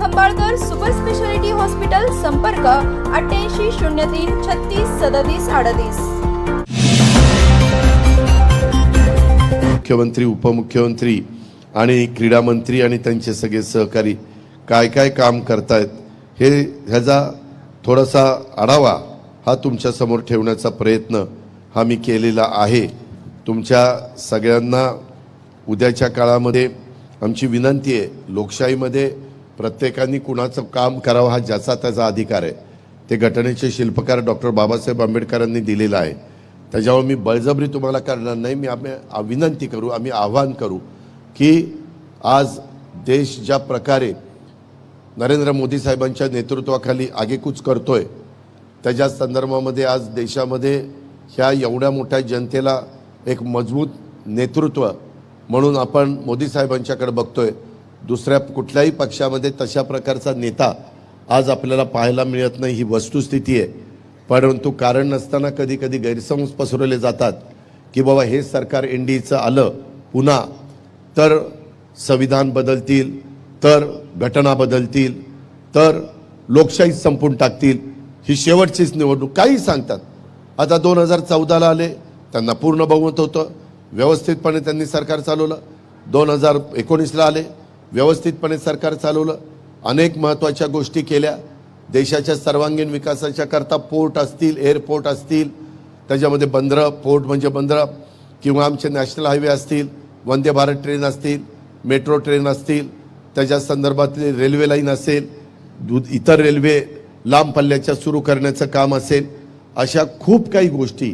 Khambalkar super speciality hospital संपर्क अठ्ठ्याऐंशी शून्य तीन छत्तीस सदतीस अडतीस. मुख्यमंत्री उपमुख्यमंत्री आणि क्रीडा मंत्री आणि त्यांचे सगळे सहकारी काय काय काम करतायत हे ह्याचा थोडासा आढावा हा तुमच्यासमोर ठेवण्याचा प्रयत्न हा मी केलेला आहे. तुमच्या सगळ्यांना उद्याच्या काळामध्ये आमची विनंती आहे लोकशाहीमध्ये प्रत्येकाने कुणाचं काम करावं हा ज्याचा त्याचा अधिकार आहे. ते घटनेचे शिल्पकार डॉक्टर बाबासाहेब आंबेडकरांनी दिलेला आहे. त्याच्यावर मी बळजबरी तुम्हाला करणार नाही. मी आम्ही विनंती करू आम्ही आव्हान करू की आज देश ज्या प्रकारे नरेंद्र मोदी साहेबांच्या नेतृत्वाखाली आगेकूच करतो आहे त्याच्या संदर्भामध्ये आज देशामध्ये ह्या एवढ्या मोठ्या जनतेला एक मजबूत नेतृत्व म्हणून आपण मोदी साहेबांच्याकडे बघतोय. दुसऱ्या कुठल्याही पक्षामध्ये तशा प्रकारचा नेता आज आपल्याला पाहायला मिळत नाही ही वस्तुस्थिती आहे. परंतु कारण नसताना कधी कधी गैरसमज पसरवले जातात की बाबा हे सरकार एन डी एचं आलं पुन्हा तर संविधान बदलतील तर घटना बदलतील तर लोकशाही संपून टाकतील ही शेवटचीच निवडणूक. काही सांगतात. आता दोन हजार चौदाला आले त्यांना पूर्ण बहुमत होतं. व्यवस्थितपणे त्यांनी सरकार चालवलं. दोन हजार एकोणीसला आले व्यवस्थितपणे सरकार चालवलं. अनेक महत्त्वाच्या गोष्टी केल्या. देशाच्या सर्वांगीण विकासाच्या करता पोर्ट असतील एअरपोर्ट असतील त्याच्यामध्ये बंदरं पोर्ट म्हणजे बंदरं किंवा आमचे नॅशनल हायवे असतील वंदे भारत ट्रेन असतील मेट्रो ट्रेन असतील त्याच्या संदर्भातली रेल्वे लाईन असेल दु- इतर रेल्वे लांब पल्ल्याच्या सुरू करण्याचं काम असेल अशा खूप काही गोष्टी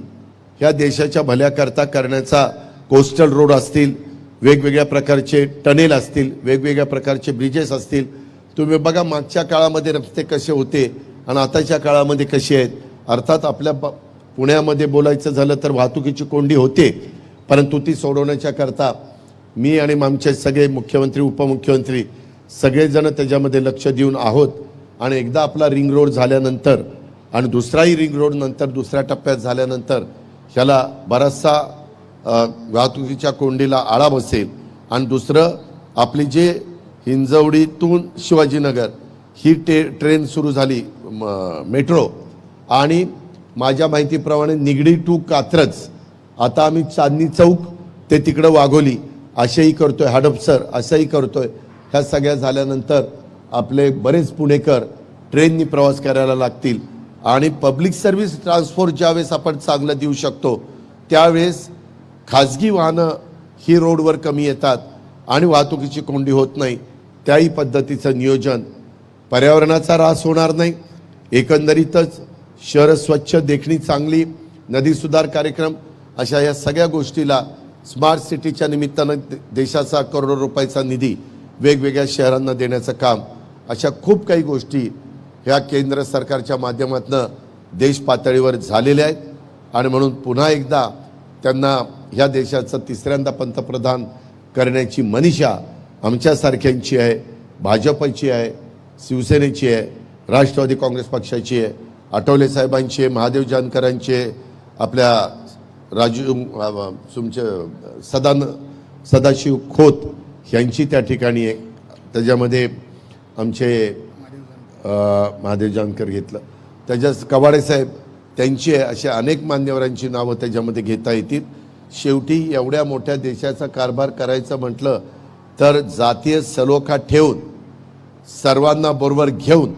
ह्या देशाच्या भल्याकरता करण्याचा कोस्टल रोड असतील वेगवेगळ्या प्रकारचे टनेल असतील वेगवेगळ्या प्रकारचे ब्रिजेस असतील. तुम्ही बघा मागच्या काळामध्ये रस्ते कसे होते आणि आताच्या काळामध्ये कसे आहेत. अर्थात आपल्या ब- पुण्यामध्ये बोलायचं झालं तर वाहतुकीची कोंडी होते परंतु ती सोडवण्याच्या करता मी आणि आमचे सगळे मुख्यमंत्री उपमुख्यमंत्री सगळेजण त्याच्यामध्ये लक्ष देऊन आहोत. आणि एकदा आपला रिंग रोड झाल्यानंतर आणि दुसराही रिंग रोड नंतर दुसऱ्या टप्प्यात झाल्यानंतर ह्याला बराचसा वाहतुकीच्या कोंडीला आळा बसेल. आणि दुसरं आपली जे हिंजवडीतून शिवाजीनगर ही टे ट्रेन सुरू झाली म- मेट्रो. आणि माझ्या माहितीप्रमाणे निगडी टू कात्रज आता आम्ही चांदणी चौक ते तिकडं वाघोली असेही करतो आहे हडपसर असंही करतो आहे ह्या सगळ्या झाल्यानंतर आपले बरेच पुणेकर ट्रेननी प्रवास करायला लागतील. आणि पब्लिक सर्व्हिस ट्रान्सपोर्ट ज्यावेळेस आपण चांगलं देऊ शकतो त्यावेळेस खाजगी वाहनं ही रोडवर कमी येतात आणि वाहतुकीची कोंडी होत नाही त्याही पद्धतीचं नियोजन पर्यावरणाचा ऱ्हास होणार नाही. एकंदरीतच शहर स्वच्छ देखणी चांगली नदी सुधार कार्यक्रम अशा या सगळ्या गोष्टीला स्मार्ट सिटीच्या निमित्तानं देशाचा करोडो रुपयाचा निधी वेगवेगळ्या शहरांना देण्याचं काम अशा खूप काही गोष्टी ह्या केंद्र सरकारच्या माध्यमातून देश पातळीवर झालेल्या आहेत. आणि म्हणून पुन्हा एकदा त्यांना ह्या देशाचं तिसऱ्यांदा पंतप्रधान करण्याची मनिषा आमच्यासारख्यांची आहे भाजपची आहे शिवसेनेची आहे राष्ट्रवादी काँग्रेस पक्षाची आहे आठवले साहेबांची आहे महादेव जानकरांची आहे आपल्या राजू तुमचे सदान सदाशिव खोत यांची त्या ठिकाणी आहे. त्याच्यामध्ये आमचे महादेव जानकर घेतलं. त्याच्यात कवाडे साहेब त्यांची अशा अनेक मान्यवरांची नावं त्याच्यामध्ये घेता येतील. शेवटी एवढ्या मोठ्या देशाचा कारभार करायचं म्हटलं तर जातीय सलोखा ठेवून सर्वांना बरोबर घेऊन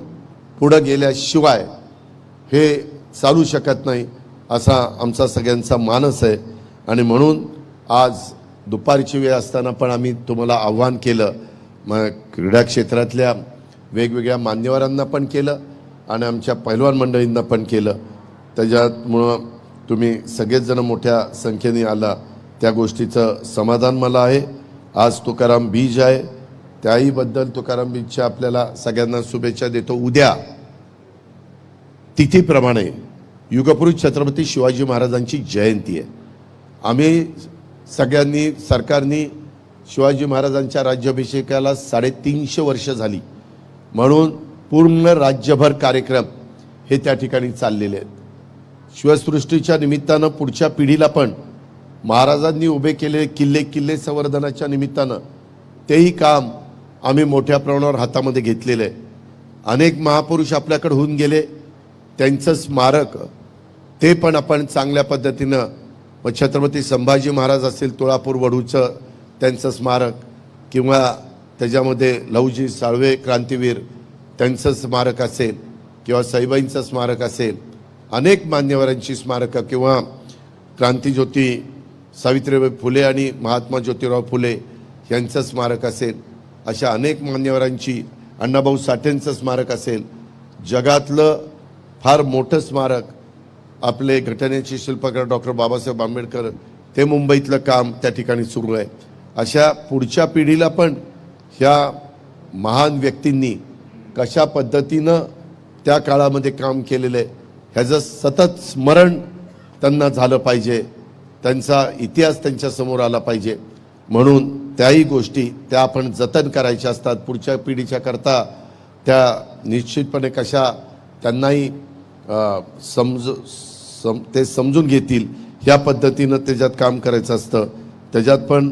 पुढं गेल्याशिवाय हे चालू शकत नाही असा आमचा सगळ्यांचा मानस आहे. आणि म्हणून आज दुपारची वेळ असताना पण आम्ही तुम्हाला आव्हान केलं. मग क्रीडा क्षेत्रातल्या वेगवेगळ्या मान्यवरांना पण केलं आणि आमच्या पैलवान मंडळींना पण केलं. त्याच्यामुळं तुम्ही सगळेचजण मोठ्या संख्येने आला. त्या गोष्टीचं समाधान मला आहे. आज तुकाराम बीज आहे. त्याहीबद्दल तुकाराम बीजच्या आपल्याला सगळ्यांना शुभेच्छा देतो. उद्या तिथीप्रमाणे युगपुरुष छत्रपती शिवाजी महाराजांची जयंती आहे. आम्ही सगळ्यांनी सरकारनी शिवाजी महाराजांच्या राज्याभिषेकाला साडेतीनशे वर्ष झाली. म्हणून पूर्ण राज्यभर कार्यक्रम हे त्या ठिकाणी चाललेले आहेत. शिवसृष्टीच्या निमित्तानं पुढच्या पिढीला पण महाराजांनी उभे केलेले किल्ले किल्ले संवर्धनाच्या निमित्तानं तेही काम आम्ही मोठ्या प्रमाणावर हातामध्ये घेतलेलं आहे. अनेक महापुरुष आपल्याकडे होऊन गेले. त्यांचं स्मारक ते पण आपण चांगल्या पद्धतीनं मग छत्रपती संभाजी महाराज असतील तुळापूर वडूचं त्यांचं स्मारक किंवा त्याच्यामध्ये लहूजी साळवे क्रांतीवीर त्यांचं स्मारक असेल किंवा सईबाईंचं स्मारक असेल अनेक मान्यवरांची स्मारकं किंवा क्रांतीज्योती सावित्रीबाई फुले आणि महात्मा ज्योतिराव फुले यांचं स्मारक असेल अशा अनेक मान्यवरांची अण्णाभाऊ साठेंचं स्मारक असेल जगातलं फार मोठं स्मारक आपले घटनेचे शिल्पकार डॉक्टर बाबासाहेब आंबेडकर ते मुंबईतलं काम त्या ठिकाणी सुरू आहे. अशा पुढच्या पिढीला पण ह्या महान व्यक्तींनी कशा पद्धतीनं त्या काळामध्ये काम केलेलं आहे ह्याचं सतत स्मरण त्यांना झालं पाहिजे. त्यांचा इतिहास त्यांच्यासमोर आला पाहिजे. म्हणून त्याही गोष्टी त्या आपण जतन करायच्या असतात पुढच्या पिढीच्या करता. त्या निश्चितपणे कशा त्यांनाही समज सम ते समजून घेतील. ह्या पद्धतीनं त्याच्यात काम करायचं असतं. त्याच्यात पण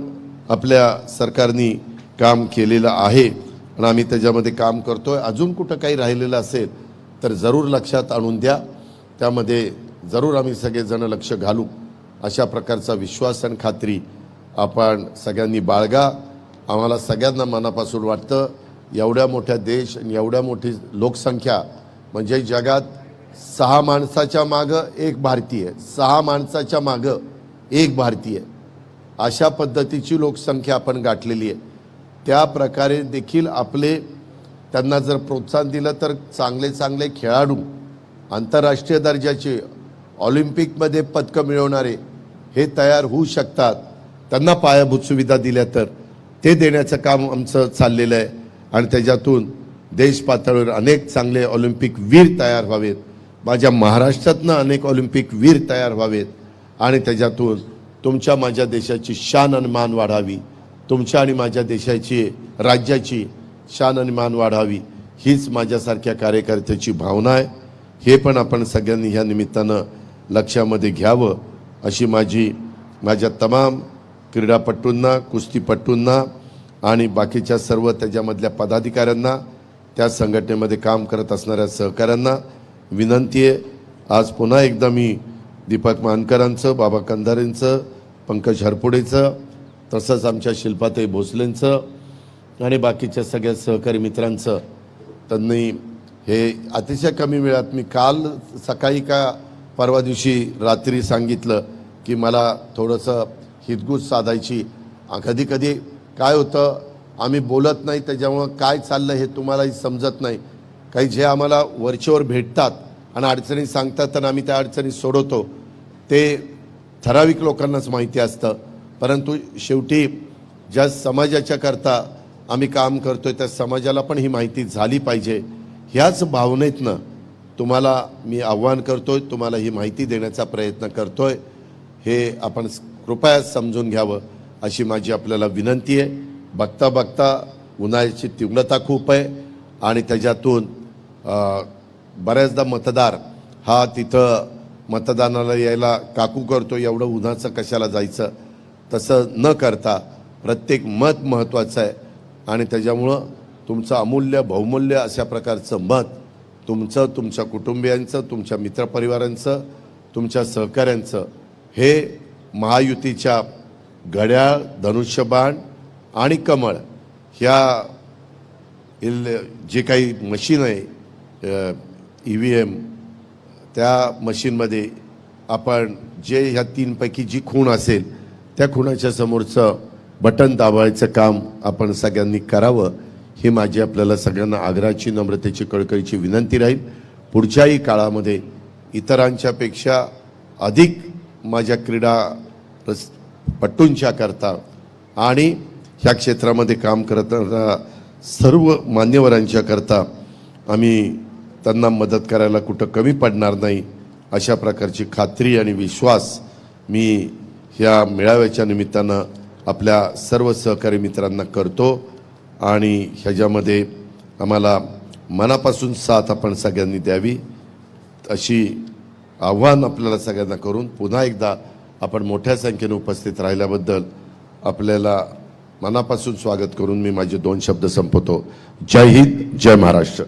आपल्या सरकारनी काम केलेलं आहे. आणि आम्ही त्याच्यामध्ये काम करतो आहे अजून कुठं काही राहिलेलं असेल तर जरूर लक्षात आणून द्या. त्यामध्ये जरूर आम्ही सगळेजण लक्ष घालू. अशा प्रकारचा विश्वास आणि खात्री आपण सगळ्यांनी बाळगा. आम्हाला सगळ्यांना मनापासून वाटतं एवढ्या मोठ्या देश आणि एवढ्या मोठी लोकसंख्या म्हणजे जगात सहा माणसाच्या मागं एक भारतीय सहा माणसाच्या मागं एक भारतीय अशा पद्धतीची लोकसंख्या आपण गाठलेली आहे. त्या प्रकारे देखील आपले त्यांना जर प्रोत्साहन दिलं तर चांगले चांगले खेळाडू आंतरराष्ट्रीय दर्जाचे ऑलिम्पिकमध्ये पदकं मिळवणारे हे तयार होऊ शकतात. त्यांना पायाभूत सुविधा दिल्या तर ते देण्याचं काम आमचं चाललेलं आहे. आणि त्याच्यातून देश पातळीवर अनेक चांगले ऑलिम्पिक वीर तयार व्हावेत. माझ्या महाराष्ट्रातनं अनेक ऑलिम्पिक वीर तयार व्हावेत. आणि त्याच्यातून तुमच्या माझ्या देशाची शान आणि मान वाढावी. तुमच्या आणि माझ्या देशाची राज्याची शान आणि मान वाढावी. हीच माझ्यासारख्या कार्यकर्त्याची भावना आहे. हे पण आपण सगळ्यांनी ह्या निमित्तानं लक्षामध्ये घ्यावं अशी माझी माझ्या तमाम क्रीडापटूंना कुस्तीपटूंना आणि बाकीच्या सर्व त्याच्यामधल्या पदाधिकाऱ्यांना त्या संघटनेमध्ये काम करत असणाऱ्या सहकाऱ्यांना विनंती आहे. आज पुन्हा एकदा मी दीपक मानकरांचं बाबा कंधारेंचं पंकज हरपुडेचं तसंच आमच्या शिल्पाताई भोसलेंचं आणि बाकीच्या सगळ्या सहकारी मित्रांचं त्यांनी हे अतिशय कमी वेळात मी काल सकाळी का परवा दिवशी रात्री सांगितलं की मला थोडंसं हितगुज साधायची कधी कधी काय होतं आम्ही बोलत नाही त्याच्यामुळं काय चाललं हे तुम्हालाही समजत नाही. काही जे आम्हाला वरचेवर भेटतात आणि अडचणी सांगतात तर आम्ही त्या अडचणी सोडवतो. ते ठराविक लोकांनाच माहिती असतं. परंतु शेवटी ज्या समाजाच्या करता आम्ही काम करतोय त्या समाजाला पण ही माहिती झाली पाहिजे. ह्याच भावनेतनं तुम्हाला मी आव्हान करतोय तुम्हाला ही माहिती देण्याचा प्रयत्न करतोय. हे आपण कृपया समजून घ्यावं अशी माझी आपल्याला विनंती आहे. बघता बघता उन्हाळ्याची तीव्रता खूप आहे आणि त्याच्यातून बऱ्याचदा मतदार हा तिथं मतदानाला यायला काकू करतो एवढं उन्हाचं कशाला जायचं? तसं न करता प्रत्येक मत महत्त्वाचं आहे आणि त्याच्यामुळं तुमचं अमूल्य बहुमूल्य अशा प्रकारचं मत तुमचं तुमच्या कुटुंबियांचं तुमच्या मित्रपरिवारांचं तुमच्या सहकाऱ्यांचं हे महायुतीच्या घड्याळ धनुष्यबाण आणि कमळ ह्या इल जे काही मशीन आहे ई व्ही एम त्या मशीनमध्ये आपण जे ह्या तीनपैकी जी खूण असेल त्या खुणाच्या समोरचं बटन दाबायचं काम आपण सगळ्यांनी करावं. ही माझी आपल्याला सगळ्यांना आग्रहाची नम्रतेची कळकळीची विनंती राहील. पुढच्याही काळामध्ये इतरांच्यापेक्षा अधिक माझ्या क्रीडा रस पट्टूंच्या करता आणि ह्या क्षेत्रामध्ये काम करताना सर्व मान्यवरांच्या करता आम्ही त्यांना मदत करायला कुठं कमी पडणार नाही अशा प्रकारची खात्री आणि विश्वास मी ह्या मेळाव्याच्या निमित्तानं आपल्या सर्व सहकारी मित्रांना करतो. आणि ह्याच्यामध्ये आम्हाला मनापासून साथ आपण सगळ्यांनी द्यावी. अशी आव्हान आपल्याला सगळ्यांना करून पुन्हा एकदा आपण मोठ्या संख्येने उपस्थित राहिल्याबद्दल आपल्याला मनापासून स्वागत करून मी माझे दोन शब्द संपवतो. जय हिंद जय महाराष्ट्र.